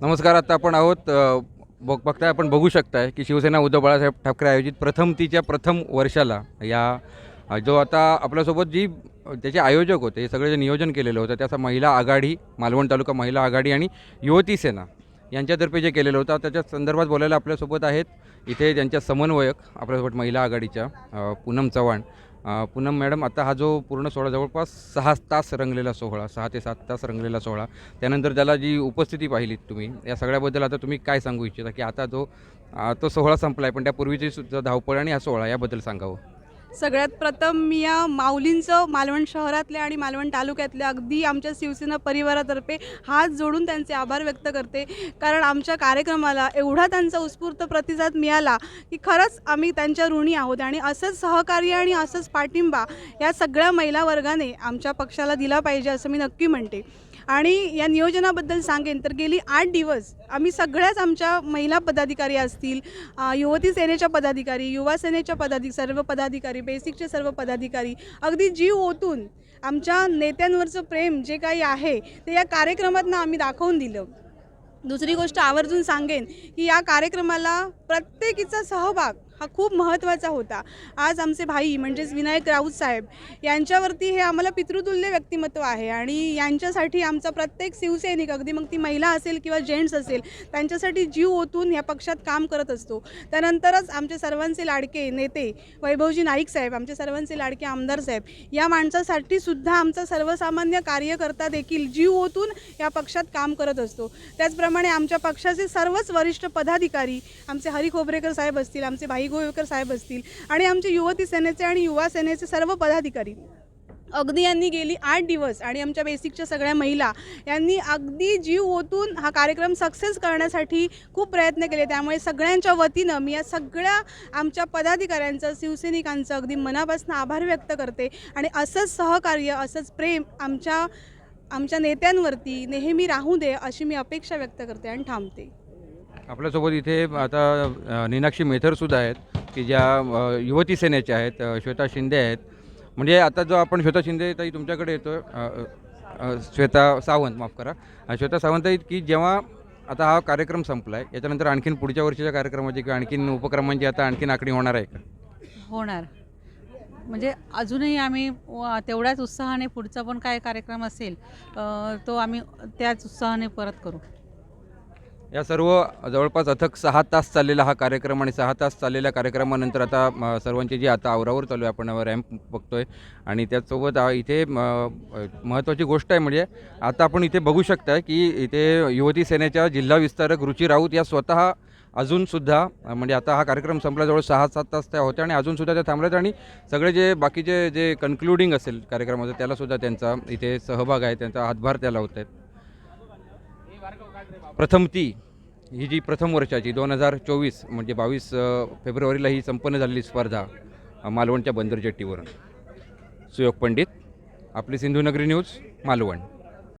नमस्कार आता आपण आहोत बघ बघताय आपण बघू शकताय की शिवसेना उद्धव बाळासाहेब ठाकरे आयोजित प्रथमतीच्या प्रथम वर्षाला या जो आता आपल्यासोबत जी त्याचे आयोजक होते हे सगळे जे नियोजन केलेलं होतं त्याचा महिला आघाडी मालवण तालुका महिला आघाडी आणि युवती सेना यांच्यातर्फे जे केलेलं होतं त्याच्या संदर्भात बोलायला आपल्यासोबत आहेत. इथे त्यांच्या समन्वयक आपल्यासोबत महिला आघाडीच्या पूनम चव्हाण. पूनम मॅडम आता हा जो पूर्ण सोहळा जवळपास सहा तास रंगलेला सोहळा सहा ते सात तास रंगलेला सोहळा त्यानंतर त्याला जी उपस्थिती पाहिलीत तुम्ही या सगळ्याबद्दल आता तुम्ही काय सांगू इच्छिता? की आता जो तो सोहळा संपला आहे पण त्यापूर्वीची सुद्धा धावपळ आणि हा सोहळा याबद्दल सांगावं. सगळ्यात प्रथम मी या माऊलींचं मालवण शहरातल्या आणि मालवण तालुक्यातल्या अगदी आमच्या शिवसेना परिवारातर्फे हात जोडून त्यांचे आभार व्यक्त करते. कारण आमच्या कार्यक्रमाला एवढा त्यांचा उत्स्फूर्त प्रतिसाद मिळाला की खरंच आम्ही त्यांच्या ऋणी आहोत आणि असंच सहकार्य आणि असंच पाठिंबा या सगळ्या महिला वर्गाने आमच्या पक्षाला दिला पाहिजे असं मी नक्की म्हणते. आणि या नियोजनाबद्दल सांगेन तर गेली आठ दिवस आम्ही सगळ्याच आमच्या महिला पदाधिकारी असतील युवती सेनेच्या पदाधिकारी युवा सेनेच्या पदाधिकारी सर्व पदाधिकारी बेसिकचे सर्व पदाधिकारी अगदी जीव ओतून आमच्या नेत्यांवरचं प्रेम जे काही आहे ते या कार्यक्रमातनं आम्ही दाखवून दिलं. दुसरी गोष्ट आवर्जून सांगेन की या कार्यक्रमाला प्रत्येकीचा सहभाग हा खूप महत्त्वाचा होता. आज आमचे भाई म्हणजेच विनायक राऊत साहेब यांच्यावरती हे आम्हाला पितृतुल्य व्यक्तिमत्व आहे आणि यांच्यासाठी आमचा प्रत्येक शिवसैनिक अगदी मग ती महिला असेल किंवा जेंट्स असेल त्यांच्यासाठी जीव ओतून ह्या पक्षात काम करत असतो. त्यानंतरच आमचे सर्वांचे लाडके नेते वैभवजी नाईक साहेब आमचे सर्वांचे लाडके आमदार साहेब या माणसासाठी सुद्धा आमचा सर्वसामान्य कार्यकर्ता देखील जीव ओतून या पक्षात काम करत असतो. त्याचप्रमाणे आमच्या पक्षाचे सर्वच वरिष्ठ पदाधिकारी आमचे हरी खोबरेकर साहेब असतील आमचे भाई गोवेकर साहेब असतील आणि आमचे युवती सेनेचे आणि युवा सेनेचे सर्व पदाधिकारी. अगदी यांनी गेली आठ दिवस आणि आमच्या बेसिकच्या सगळ्या महिला यांनी अगदी जीव ओतून हा कार्यक्रम सक्सेस करण्यासाठी खूप प्रयत्न केले. त्यामुळे सगळ्यांच्या वतीनं मी या सगळ्या आमच्या पदाधिकाऱ्यांचं शिवसैनिकांचं अगदी मनापासून आभार व्यक्त करते आणि असंच सहकार्य असंच प्रेम आमच्या आमच्या नेत्यांवरती नेहमी राहू दे अशी मी अपेक्षा व्यक्त करते आणि थांबते. आपल्यासोबत इथे आता नीनाक्षी मेथरसुद्धा आहेत की ज्या युवती सेनेच्या आहेत श्वेता शिंदे आहेत. म्हणजे आता जो आपण श्वेता शिंदे ताई तुमच्याकडे येतो श्वेता सावंत माफ करा. श्वेता सावंत की जेव्हा आता हा कार्यक्रम संपला आहे याच्यानंतर आणखीन पुढच्या वर्षीच्या कार्यक्रमाची किंवा आणखीन उपक्रमांची आता आणखीन आखणी होणार आहे का? होणार. म्हणजे अजूनही आम्ही तेवढ्याच उत्साहाने पुढचा पण काय कार्यक्रम असेल तो आम्ही त्याच उत्साहाने परत करू. या सर्व जवळपास अथक सहा तास चाललेला हा कार्यक्रम आणि सहा तास चाललेल्या कार्यक्रमानंतर आता सर्वांची जी आता आवरावर चालू आहे आपण रॅम्प बघतोय. आणि त्याचसोबत इथे म, महत्त्वाची गोष्ट आहे म्हणजे आता आपण इथे बघू शकताय की इथे युवती सेनेच्या जिल्हा विस्तारक रुची राऊत या स्वतः अजूनसुद्धा म्हणजे आता हा कार्यक्रम संपला जवळ सहा सात तास त्या होत्या आणि अजूनसुद्धा त्या थांबल्यात. आणि सगळे जे बाकीचे जे कन्क्लुडिंग असेल कार्यक्रमाचं त्यालासुद्धा त्यांचा इथे सहभाग आहे त्यांचा हातभार त्याला होत आहेत प्रथम ती ही जी प्रथम वर्षाची दोन हजार चोवीस म्हणजे बावीस फेब्रुवारीला ही संपन्न झालेली स्पर्धा मालवणच्या बंदर जेट्टीवरून. सुयोग पंडित आपली सिंधुनगरी न्यूज मालवण.